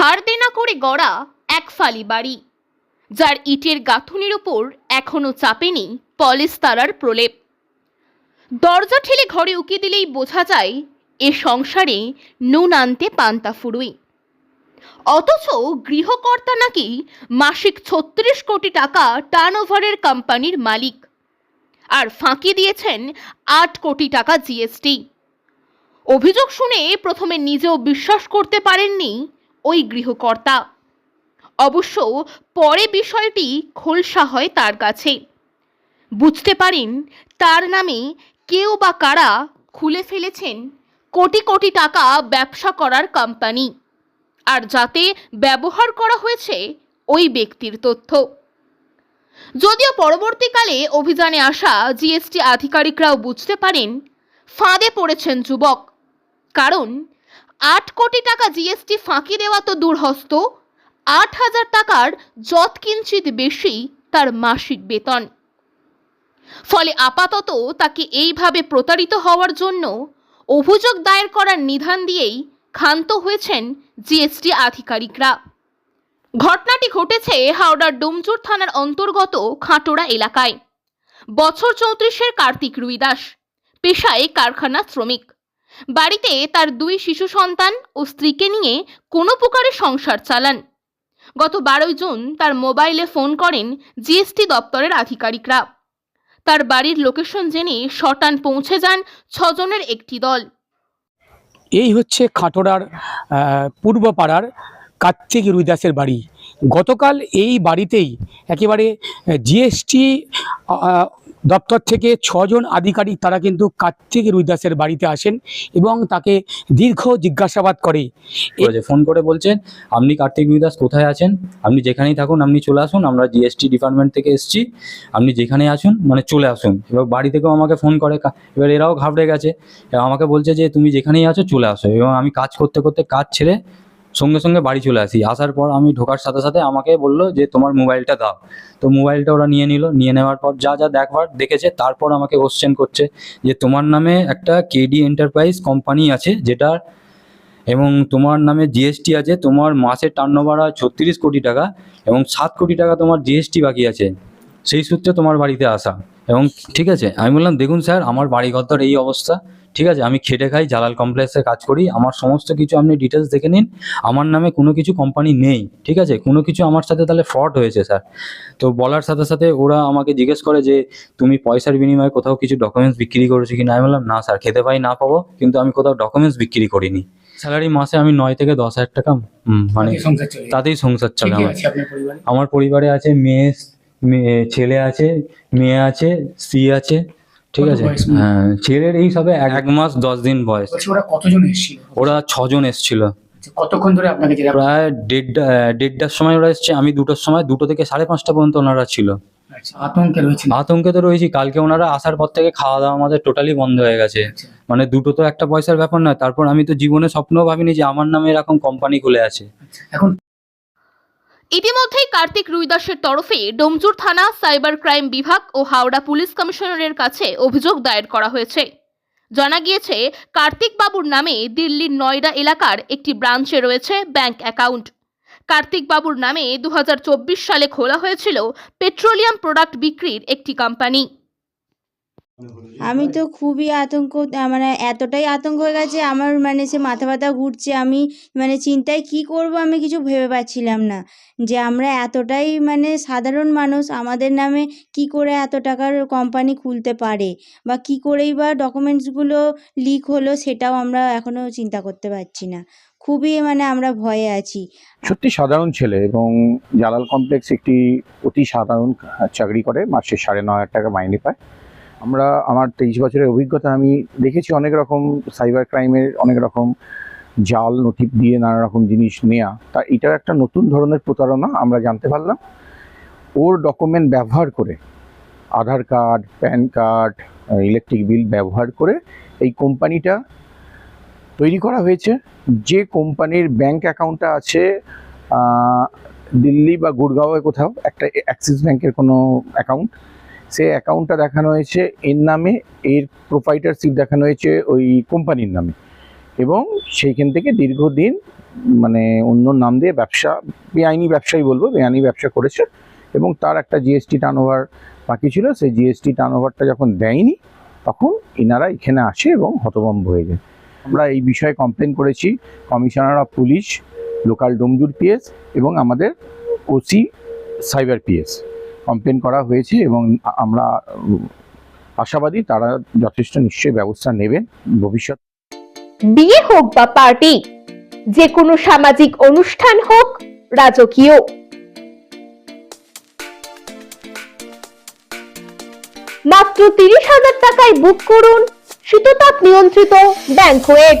ধার দেনা করে গড়া এক ফালি বাড়ি, যার ইটের গাঁথুনির ওপর এখনও চাপেনি পলেস্তারার প্রলেপ। দরজা ঠেলে ঘরে উকি দিলেই বোঝা যায় এ সংসারে নুন আনতে পান্তা ফুরুই। অথচ গৃহকর্তা নাকি মাসিক ছত্রিশ কোটি টাকা টার্নওভারের কোম্পানির মালিক, আর ফাঁকি দিয়েছেন আট কোটি টাকা জিএসটি অভিযোগ শুনে প্রথমে নিজেও বিশ্বাস করতে পারেননি ওই গৃহকর্তা। অবশ্য পরে বিষয়টি খোলসা হয় তার কাছে। বুঝতে পারেন, তার নামে কেউ বা কারা খুলে ফেলেছেন কোটি কোটি টাকা ব্যবসা করার কোম্পানি আর যাতে ব্যবহার করা হয়েছে ওই ব্যক্তির তথ্য। যদিও পরবর্তীকালে অভিযানে আসা জিএসটি আধিকারিকরাও বুঝতে পারেন, ফাঁদে পড়েছেন যুবক। কারণ আট কোটি টাকা জিএসটি ফাঁকি দেওয়া তো দূরহস্ত। আট হাজার টাকার যৎকিঞ্চিত বেশি তার মাসিক বেতন। ফলে আপাতত তাকে এইভাবে প্রতারিত হওয়ার জন্য অভিযোগ দায়ের করার নিধান দিয়েই ক্ষান্ত হয়েছেন জিএসটি আধিকারিকরা। ঘটনাটি ঘটেছে হাওড়ার ডোমজুর থানার অন্তর্গত খাটোড়া এলাকায়। বছর চৌত্রিশের কার্তিক রুইদাস, পেশায় কারখানা শ্রমিক। বাড়িতে তার দুই শিশু সন্তান ও স্ত্রীকে নিয়ে কোনো প্রকারে সংসার চালান। গত বারোই জুন তার মোবাইলে ফোন করেন জিএসটি দপ্তরের আধিকারিকরা। তার বাড়ির লোকেশন জেনে শটান পৌঁছে যান ছজনের একটি দল। এই হচ্ছে খাটোড়ার পূর্বপাড়ার কার্তিক রুইদাসের বাড়ি। গতকাল এই বাড়িতেই একেবারে জিএসটি দপ্তর থেকে ছজন আধিকারিক তারা কিন্তু কার্তিক রুইদাসের বাড়িতে আসেন এবং তাকে দীর্ঘ জিজ্ঞাসাবাদ করে। ফোন করে বলছেন, আপনি কার্তিক বিদাস কোথায় আছেন? আপনি যেখানেই থাকুন, আপনি চলে আসুন, আমরা জিএসটি ডিপার্টমেন্ট থেকে এসেছি, আপনি যেখানে আসুন মানে চলে আসুন। এবার বাড়ি থেকেও আমাকে ফোন করে এবার এরাও ঘাবড়ে গেছে। আমাকে বলছে যে, তুমি যেখানেই আছো, চলে আসো। এবং আমি কাজ করতে করতে কাজ ছেড়ে সঙ্গে সঙ্গে বাড়ি চলে আসি। আসার পর আমি ঢোকার সাথে সাথে আমাকে বলল যে, তোমার মোবাইলটা দাও। তো মোবাইলটা ওরা নিয়ে নিল। নিয়ে নেওয়ার পর যা যা দেখবার দেখেছে, তারপর আমাকে কোশ্চেন করছে যে, তোমার নামে একটা কেডি এন্টারপ্রাইজ কোম্পানি আছে যেটার এবং তোমার নামে জিএসটি আছে, তোমার মাসের টার্নওভার হয় ছত্রিশ কোটি টাকা এবং সাত কোটি টাকা তোমার জিএসটি বাকি আছে। সেই সূত্রে তোমার বাড়িতে আসা। এবং ঠিক আছে, আমি বললাম, দেখুন স্যার, আমার বাড়ি ঘরদর এই অবস্থা। ঠিক আছে আমি খেটে খাই জালাল কমপ্লেক্সে কাজ করি আমার সমস্ত কিছু আপনি ডিটেলস দেখে নিন। আমার নামে কোনো কিছু কোম্পানি নেই ঠিক আছে? কোনো কিছু আমার সাথে তাহলে ফ্রড হয়েছে স্যার তো বলার সাথে সাথে ওরা আমাকে জিজ্ঞেস করে যে তুমি পয়সার বিনিময়ে কোথাও কিছু ডকুমেন্টস বিক্রি করেছ কি না আমি বললাম না স্যার খেতে পাই না পাবো কিন্তু আমি কোথাও ডকুমেন্টস বিক্রি করিনি। স্যালারি মাসে আমি নয় থেকে দশ হাজার টাকা মানে। তাতেই সংসার চলে। আমার। পরিবারে। আমার পরিবারে আছে মেয়ে মেয়ে ছেলে আছে মেয়ে আছে স্ত্রী আছে ঠিক আছে? হ্যাঁ ছেলের এই সবে এক মাস দশ দিন বয়স। ওরা কতজন এসেছিল? ওরা ছজন এসছিল। আচ্ছা, কতক্ষণ ধরে আপনাকে জেরা প্রায় দেড়টা দেড়টার সময় ওরা এসছে আমি দুটোর সময় দুটো থেকে সাড়ে পাঁচটা পর্যন্ত ওনারা ছিল। আচ্ছা, আতঙ্কে রয়েছেন? আতঙ্কে তো রয়েছি কালকে ওনারা আসার পর থেকে খাওয়া দাওয়া আমাদের টোটালি বন্ধ হয়ে গেছে। আচ্ছা। মানে দুটো তো একটা পয়সার ব্যাপার নয় তারপর আমি তো জীবনে স্বপ্নও ভাবিনি যে আমার নামে এরকম কোম্পানি খুলে আছে। এখন ইতিমধ্যেই কার্তিক রুইদাসের তরফে ডোমজুর থানা, সাইবার ক্রাইম বিভাগ ও হাওড়া পুলিশ কমিশনারের কাছে অভিযোগ দায়ের করা হয়েছে। জানা গিয়েছে, কার্তিক বাবুর নামে দিল্লির নয়ডা এলাকার একটি ব্রাঞ্চে রয়েছে ব্যাংক অ্যাকাউন্ট। কার্তিক বাবুর নামে দু হাজার চব্বিশ সালে খোলা হয়েছিল পেট্রোলিয়াম প্রোডাক্ট বিক্রির একটি কোম্পানি। আমি তো খুবই আতঙ্ক মানে এতটাই আতঙ্ক হয়ে গেছে, আমার মানে সে মাথা ব্যথা ঘুরছে, আমি মানে চিন্তায় কী করব আমি কিছু ভেবে পাচ্ছিলাম না। যে আমরা এতটাই মানে সাধারণ মানুষ, আমাদের নামে কী করে এত টাকার কোম্পানি খুলতে পারে? বা কী করেই বা ডকুমেন্টসগুলো লিক হলো সেটাও আমরা এখনও চিন্তা করতে পারছি না। খুবই মানে আমরা ভয়ে আছি। সত্যি সাধারণ ছেলে এবং জালাল কমপ্লেক্স একটি অতি সাধারণ চাকরি করে, মাসে সাড়ে নয় হাজার টাকা মাইনে পায়। আমরা আমার তেইশ বছরের অভিজ্ঞতা, আমি দেখেছি অনেক রকম সাইবার ক্রাইমের অনেক রকম জাল নথি দিয়ে নানা রকম জিনিস নেওয়া তা এটাও একটা নতুন ধরনের প্রতারণা আমরা জানতে পারলাম। ওর ডকুমেন্ট ব্যবহার করে, Aadhaar card, PAN card electric bill ব্যবহার করে এই কোম্পানিটা তৈরি করা হয়েছে। যে কোম্পানির ব্যাংক অ্যাকাউন্টটা আছে দিল্লি বা গুড়গাঁওয়ে কোথাও, একটা অ্যাক্সিস ব্যাংকের কোনো অ্যাকাউন্ট সেই অ্যাকাউন্টটা দেখানো হয়েছে এর নামে, এর প্রোপাইটারশিপ দেখানো হয়েছে ওই কোম্পানির নামে। এবং সেইখান থেকে দীর্ঘদিন মানে অন্য নাম দিয়ে ব্যবসা, বেআইনি ব্যবসাই বলব, বেআইনি ব্যবসা করেছে এবং তার একটা জিএসটি টার্ন ওভার বাকি ছিল। সেই জিএসটি টার্ন ওভারটা যখন দেয়নি, তখন ইনারা এখানে আসে এবং হতভম্ব হয়ে যায়। আমরা এই বিষয়ে কমপ্লেন করেছি commissioner of police local Domjur PS এবং আমাদের ওসি সাইবার পিএস কমপ্লেন করা হয়েছে এবং আমরা আশাবাদী তারা যথেষ্ট নিশ্চয়ই ব্যবস্থা নেবেন ভবিষ্যৎ। বিয়ে হোক বা পার্টি, যে কোনো সামাজিক অনুষ্ঠান হোক, রাজকীয়। মাত্র তিরিশ হাজার টাকায় বুক করুন শীততাপ নিয়ন্ত্রিত ব্যাংকোয়েট